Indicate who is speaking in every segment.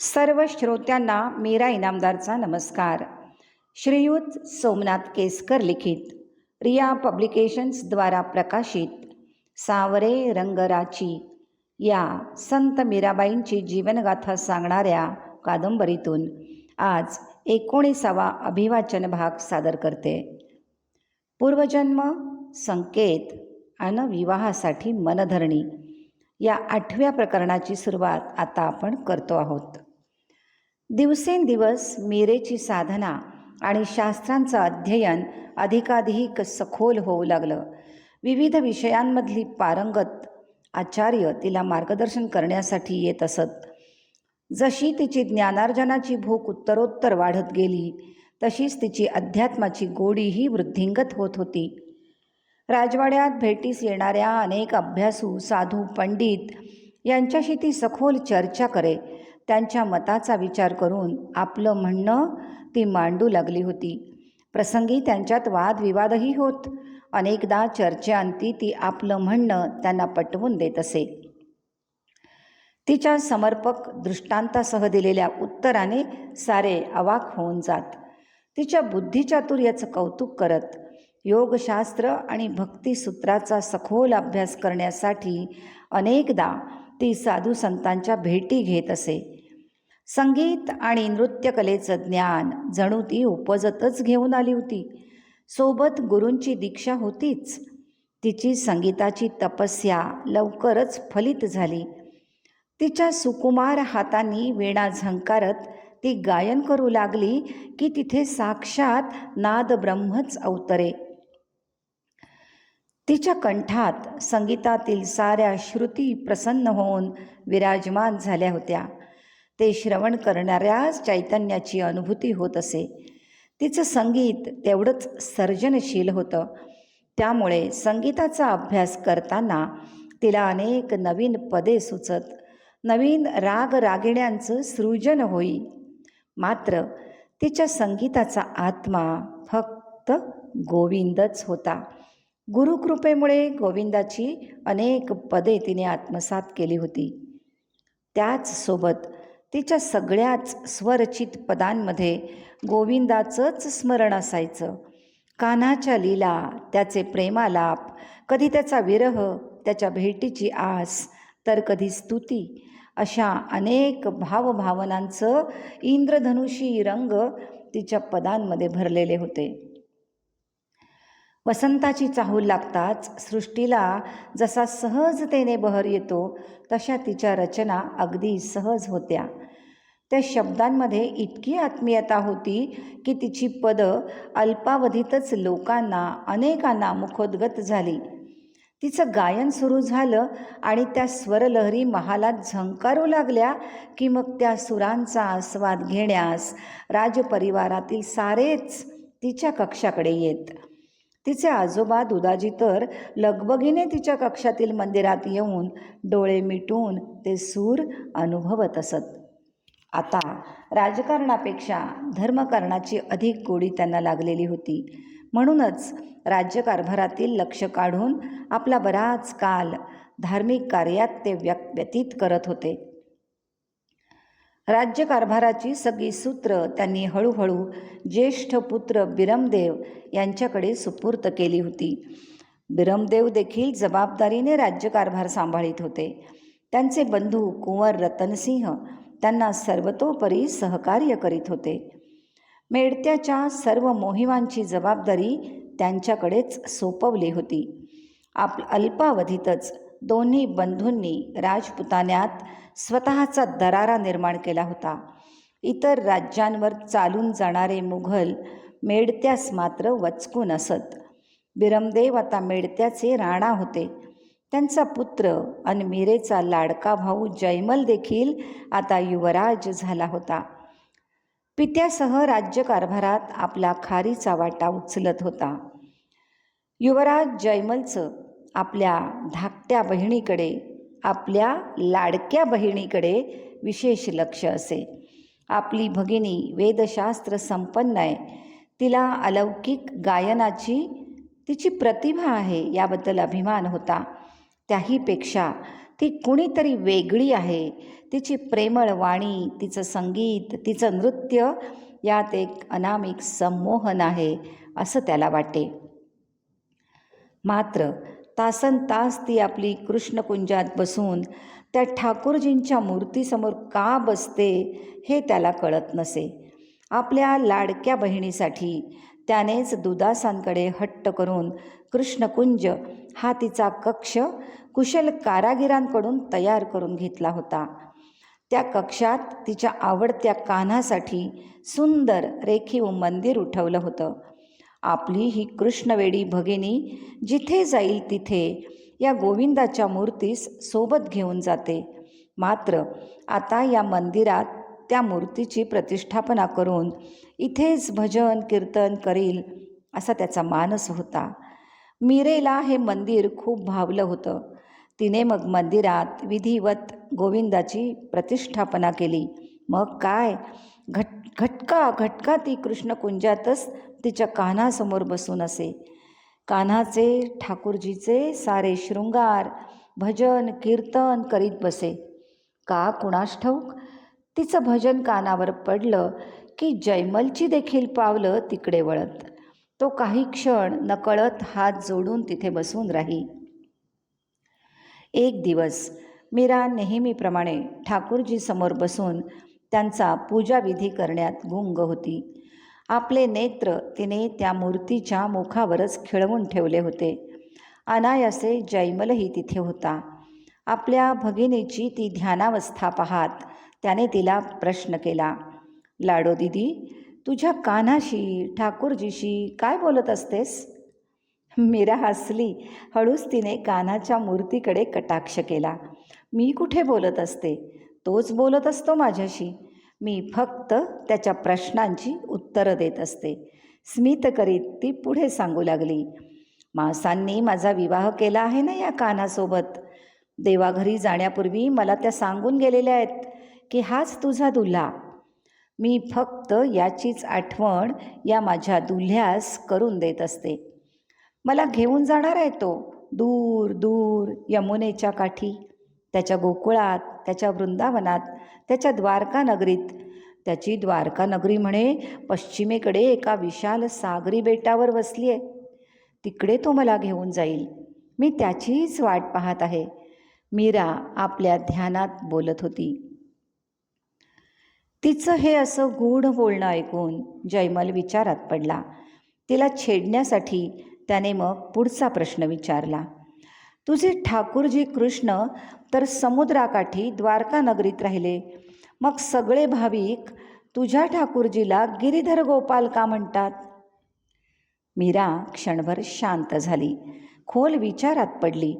Speaker 1: सर्व श्रोत्यांना मीरा इनामदारचा नमस्कार. श्रीयुत सोमनाथ केसकर लिखित रिया पब्लिकेशन्सद्वारा प्रकाशित सावरे रंगराची या संत मीराबाईंची जीवनगाथा सांगणाऱ्या कादंबरीतून आज एकोणीसावा अभिवाचन भाग सादर करते. पूर्वजन्म संकेत आणि विवाहासाठी मनधरणी या आठव्या प्रकरणाची सुरुवात आता आपण करतो आहोत. दिवसेंदिवस मीरेची साधना आणि शास्त्रांचं अध्ययन अधिकाधिक सखोल होऊ लागलं. विविध विषयांमधली पारंगत आचार्य तिला मार्गदर्शन करण्यासाठी येत असत. जशी तिची ज्ञानार्जनाची भूक उत्तरोत्तर वाढत गेली तशीच तिची अध्यात्माची गोडीही वृद्धिंगत होत होती. राजवाड्यात भेटीस येणाऱ्या अनेक अभ्यासू साधू पंडित यांच्याशी ती सखोल चर्चा करे त्यांच्या मताचा विचार करून आपलं म्हणणं ती मांडू लागली होती. प्रसंगी त्यांच्यात वादविवादही होत. अनेकदा चर्चेअंती ती आपलं म्हणणं त्यांना पटवून देत असे. तिच्या समर्पक दृष्टांतासह दिलेल्या उत्तराने सारे अवाक होऊन जात. तिच्या बुद्धिचातुर्याचं कौतुक करत योगशास्त्र आणि भक्तिसूत्राचा सखोल अभ्यास करण्यासाठी अनेकदा ती साधू संतांच्या भेटी घेत असे. संगीत आणि नृत्यकलेचं ज्ञान जणू ती उपजतच घेऊन आली होती. सोबत गुरूंची दीक्षा होतीच. तिची संगीताची तपस्या लवकरच फलित झाली. तिच्या सुकुमार हातांनी वीणा झंकारत ती गायन करू लागली की तिथे साक्षात नाद ब्रह्मच अवतरे. तिच्या कंठात संगीतातील साऱ्या श्रुती प्रसन्न होऊन विराजमान झाल्या होत्या. ते श्रवण करणाऱ्याच चैतन्याची अनुभूती होत असे. तिचं संगीत तेवढंच सर्जनशील होतं. त्यामुळे संगीताचा अभ्यास करताना तिला अनेक नवीन पदे सुचत नवीन राग रागिण्यांचं सृजन होई. मात्र तिच्या संगीताचा आत्मा फक्त गोविंदच होता. गुरुकृपेमुळे गोविंदाची अनेक पदे तिने आत्मसात केली होती. त्याचसोबत तिच्या सगळ्याच स्वरचित पदांमध्ये गोविंदाचंच स्मरण असायचं. कान्हाच्या लीला त्याचे प्रेमालाप कधी त्याचा विरह त्याच्या भेटीची आस तर कधी स्तुती अशा अनेक भावभावनांचं इंद्रधनुषी रंग तिच्या पदांमध्ये भरलेले होते. वसंताची चाहूल लागताच सृष्टीला जसा सहजतेने बहर येतो तशा तिच्या रचना अगदी सहज होत्या. त्या शब्दांमध्ये इतकी आत्मीयता होती की तिची पदं अल्पावधीतच लोकांना अनेकांना मुखोद्गत झाली. तिचं गायन सुरू झालं आणि त्या स्वरलहरी महालात झंकारू लागल्या की मग त्या सुरांचा आस्वाद घेण्यास राजपरिवारातील सारेच तिच्या कक्षाकडे येत. तिचे आजोबा दुदाजी तर लगबगीने तिच्या कक्षातील मंदिरात येऊन डोळे मिटून ते सूर अनुभवत असत. आता राजकारणापेक्षा धर्मकारणाची अधिक गोडी त्यांना लागलेली होती. म्हणूनच राज्यकारभारातील लक्ष काढून आपला बराच काल धार्मिक कार्यात ते व्यक व्यतीत करत होते. राज्यकारभाराची सगळी सूत्र त्यांनी हळूहळू ज्येष्ठ पुत्र बिरमदेव यांच्याकडे सुपूर्त केली होती. बिरमदेव देखील जबाबदारीने राज्यकारभार सांभाळीत होते. त्यांचे बंधू कुंवर रतनसिंह त्यांना सर्वतोपरी सहकार्य करीत होते. मेडत्याच्या सर्व मोहिमांची जबाबदारी त्यांच्याकडेच सोपवली होती. आप अल्पावधीतच दोन्ही बंधूंनी राजपुतान्यात स्वतःचा दरारा निर्माण केला होता. इतर राज्यांवर चालून जाणारे मुघल मेडत्यास मात्र वचकून असत बिरमदेव आता मेडत्याचे राणा होते. त्यांचा पुत्र आणि मिरेचा लाडका भाऊ जयमल देखील आता युवराज झाला होता. पित्यासह राज्यकारभारात आपला खारीचा वाटा उचलत होता. युवराज जयमलचं आपल्या धाकट्या बहिणीकडे आपल्या लाडक्या बहिणीकडे विशेष लक्ष असे. आपली भगिनी वेदशास्त्र संपन्न आहे. तिला अलौकिक गायनाची तिची प्रतिभा आहे याबद्दल अभिमान होता. त्याहीपेक्षा ती कुणीतरी वेगळी आहे. तिची प्रेमळ वाणी तिचं संगीत तिचं नृत्य यात एक अनामिक संमोहन आहे असं त्याला वाटे. मात्र तासन तास ती आपली कृष्णकुंजात बसून त्या ठाकूरजींच्या मूर्तीसमोर का बसते हे त्याला कळत नसे. आपल्या लाडक्या बहिणीसाठी त्यानेच दुदासांकडे हट्ट करून कृष्णकुंज हा तिचा कक्ष कुशल कारागिरांकडून तयार करून घेतला होता. त्या कक्षात तिच्या आवडत्या कान्हासाठी सुंदर रेखीव मंदिर उठवलं होतं. आपली ही कृष्णवेडी भगिनी जिथे जाईल तिथे या गोविंदाच्या मूर्तीस सोबत घेऊन जाते. मात्र आता या मंदिरात त्या मूर्तीची प्रतिष्ठापना करून इथेच भजन कीर्तन करील असा त्याचा मानस होता. मीरेला हे मंदिर खूप भावलं होतं. तिने मग मंदिरात विधिवत गोविंदाची प्रतिष्ठापना केली. मग काय? घट घटका घटका ती कृष्णकुंजातच तिच्या कान्हासमोर बसून असे. कान्हाचे ठाकूरजीचे सारे शृंगार भजन कीर्तन करीत बसे. का कुणास ठाऊक? तिचं भजन कानावर पडलं की जयमलची देखील पावलं तिकडे वळत. तो काही क्षण नकळत हात जोडून तिथे बसून राही. एक दिवस मीरा नेहमीप्रमाणे ठाकूरजी समोर बसून त्यांचा पूजाविधी करण्यात गुंग होती. आपले नेत्र तिने त्या मूर्तीच्या मुखावरच खिळवून ठेवले होते. अनायासे जैमलही तिथे होता. आपल्या भगिनीची ती ध्यानावस्था पाहात त्याने तिला प्रश्न केला लाडो दिदी तुझ्या कान्हाशी ठाकूरजीशी काय बोलत असतेस? मीरा हसली. हळूच तिने कान्हाच्या मूर्तीकडे कटाक्ष केला. मी कुठे बोलत असते? तोच बोलत असतो माझ्याशी. मी फक्त त्याच्या प्रश्नांची उत्तरं देत असते. स्मित करीत ती पुढे सांगू लागली. मासांनी माझा विवाह केला आहे ना या कानासोबत? देवाघरी जाण्यापूर्वी मला त्या सांगून गेलेल्या आहेत की हाच तुझा दुल्हा. मी फक्त याचीच आठवण या माझ्या दुल्ह्यास करून देत असते. मला घेऊन जाणार आहे तो. दूर दूर यमुनेच्या काठी. त्याच्या गोकुळात त्याच्या वृंदावनात त्याच्या द्वारका नगरीत. त्याची द्वारका नगरी म्हणे पश्चिमेकडे एका विशाल सागरी बेटावर वसली आहे तिकडे तो मला घेऊन जाईल. मी त्याचीच वाट पाहत आहे. मीरा आपल्या ध्यानात बोलत होती. तिचं हे असं गूढ बोलणं ऐकून जयमल विचारात पडला. तिला छेडण्यासाठी त्याने मग पुढचा प्रश्न विचारला. तुझे ठाकूरजी कृष्ण तर समुद्राकाठी द्वारका नगरीत राहिले. मग सगळे भाविक तुझ्या ठाकूरजीला गिरीधर गोपाल का म्हणतात? मीरा क्षणभर शांत झाली. खोल विचारात पडली.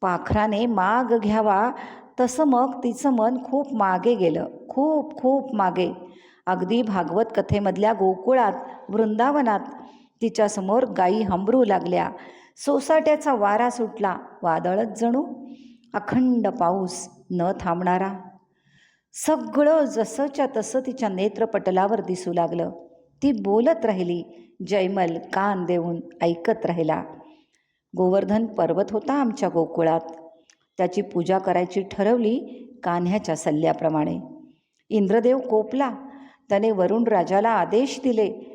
Speaker 1: पाखराने माग घ्यावा तसं मग तिचं मन खूप मागे गेलं. खूप खूप मागे. अगदी भागवत कथेमधल्या गोकुळात वृंदावनात तिच्यासमोर गायी हंबरू लागल्या. सोसाट्याचा वारा सुटला. वादळच जणू. अखंड पाऊस न थांबणारा. सगळं जसंच्या तसं तिच्या नेत्रपटलावर दिसू लागलं. ती बोलत राहिली जयमल कान देऊन ऐकत राहिला. गोवर्धन पर्वत होता आमच्या गोकुळात. त्याची पूजा करायची ठरवली कान्ह्याच्या सल्ल्याप्रमाणे. इंद्रदेव कोपला. त्याने वरुण राजाला आदेश दिले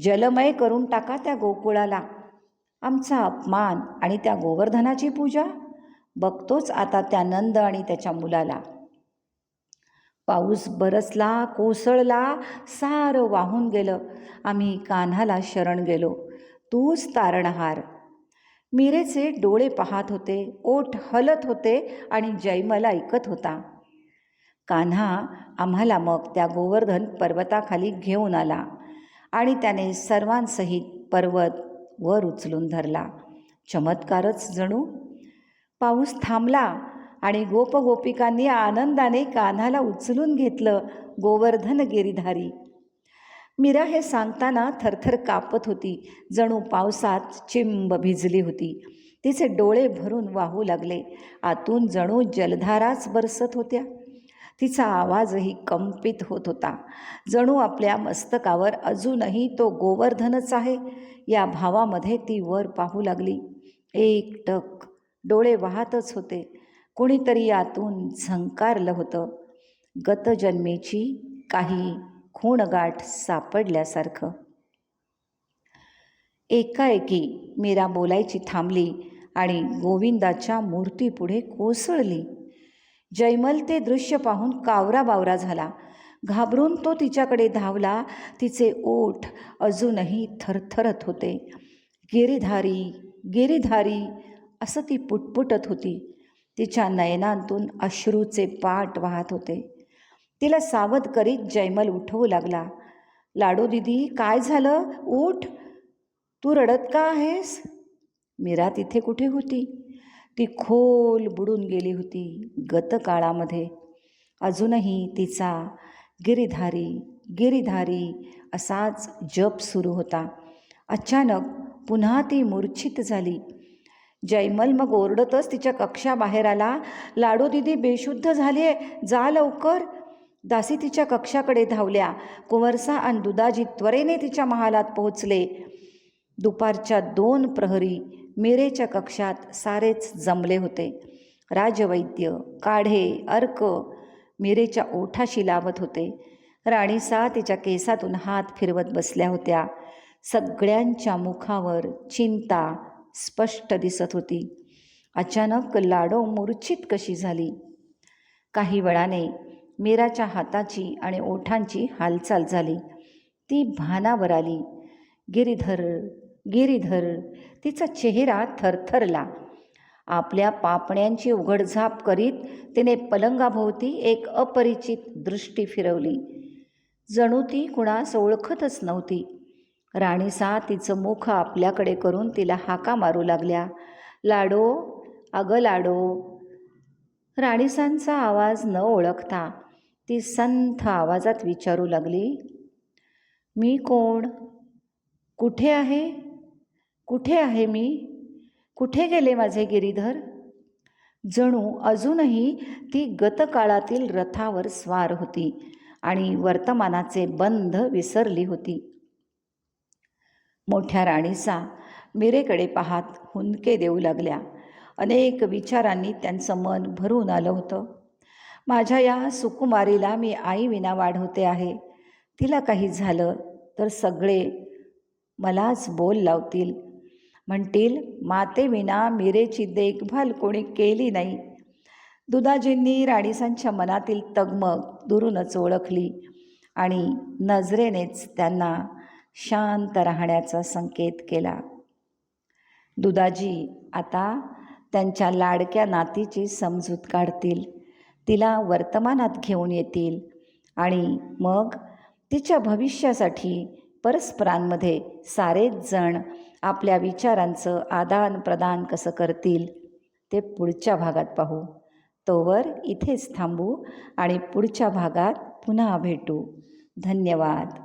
Speaker 1: जलमय करून टाका त्या गोकुळाला. आमचा अपमान आणि त्या गोवर्धनाची पूजा? बघतोच आता त्या नंद आणि त्याच्या मुलाला. पाऊस बरसला कोसळला सारं वाहून गेलं. आम्ही कान्हाला शरण गेलो. तूच तारणहार. मीरेचे डोळे पाहत होते ओठ हलत होते आणि जयमल ऐकत होता. कान्हा आम्हाला मग त्या गोवर्धन पर्वताखाली घेऊन आला आणि त्याने सर्वांसहित पर्वत वर उचलून धरला. चमत्कारच जणू पाऊस थांबला आणि गोपगोपिकांनी आनंदाने कान्हाला उचलून घेतलं गोवर्धन गिरीधारी. मीरा हे सांगताना थरथर कापत होती. जणू पावसात चिंब भिजली होती. तिचे डोळे भरून वाहू लागले. आतून जणू जलधाराच बरसत होत्या. तिचा आवाजही कंपित होत होता. जणू आपल्या मस्तकावर अजूनही तो गोवर्धनच आहे. या भावामध्ये ती वर पाहू लागली. एक टक डोळे वाहतच होते. कोणीतरी आतून झंकारलं होतं. गतजन्मेची काही खूणगाठ सापडल्यासारखं. एकाएकी मीरा बोलायची थांबली आणि गोविंदाच्या मूर्तीपुढे कोसळली. जयमल ते दृश्य पाहून कावरा बावरा झाला. घाबरून तो तिच्याकडे धावला. तिचे ओठ अजूनही थरथरत होते. गिरीधारी गिरीधारी असं ती पुटपुटत होती. तिच्या नयनांतून अश्रूचे पाट वाहत होते. तिला सावध करीत जयमल उठवू लागला. लाडू दिदी काय झालं? उठ. तू रडत का आहेस? मीरा तिथे कुठे होती? ती खोल बुडून गेली होती गतकाळामध्ये. अजूनही तिचा गिरीधारी गिरीधारी असाच जप सुरू होता. अचानक पुन्हा ती मूर्छित झाली. जयमल मग ओरडतच तिच्या कक्षाबाहेर आला. लाडू दिदी बेशुद्ध झाली आहे जा लवकर. दासी तिच्या कक्षाकडे धावल्या. कुंवरसा आणि दुदाजी त्वरेने तिच्या महालात पोहोचले. दुपारच्या दोन प्रहरी मेरेच्या कक्षात सारेच जमले होते. राजवैद्य काढे अर्क मिरेच्या ओठाशी लावत होते. राणीसा तिच्या केसातून हात फिरवत बसल्या होत्या. सगळ्यांच्या मुखावर चिंता स्पष्ट दिसत होती. अचानक लाडो मूर्छित कशी झाली. काही वेळाने मीराच्या हाताची आणि ओठांची हालचाल झाली. ती भानावर आली. गिरीधर गिरीधर तिचा चेहरा थरथरला. आपल्या पापण्यांची उघडझाप करीत तिने पलंगाभोवती एक अपरिचित दृष्टी फिरवली. जणू ती कुणास ओळखतच नव्हती. राणीसा तिचं मुख आपल्याकडे करून तिला हाका मारू लागल्या. लाडो अगं लाडो. राणीसांचा आवाज न ओळखता ती संथ आवाजात विचारू लागली. मी कोण? कुठे आहे? कुठे आहे मी? कुठे गेले माझे गिरीधर? जणू अजूनही ती गतकाळातील रथावर स्वार होती आणि वर्तमानाचे बंध विसरली होती. मोठ्या राणीसा मिरेकडे पाहात हुंदके देऊ लागल्या. अनेक विचारांनी त्यांचं मन भरून आलं होतं. माझ्या या सुकुमारीला मी आईविना वाढवते आहे. तिला काही झालं तर सगळे मलाच बोल लावतील. म्हणतील मातेविना मिरेची देखभाल कोणी केली नाही. दुदाजींनी राणीसांच्या मनातील तगमग दुरूनच ओळखली आणि नजरेनेच त्यांना शांत राहण्याचा संकेत केला. दुदाजी आता त्यांच्या लाडक्या नातीची समजूत काढतील. तिला वर्तमानात घेऊन येतील आणि मग तिच्या भविष्यासाठी परस्परांमध्ये सारेच जण आपल्या विचारांचं आदान प्रदान कसं करतील ते पुढच्या भागात पाहू. तोवर इथेच थांबू आणि पुढच्या भागात पुन्हा भेटू. धन्यवाद.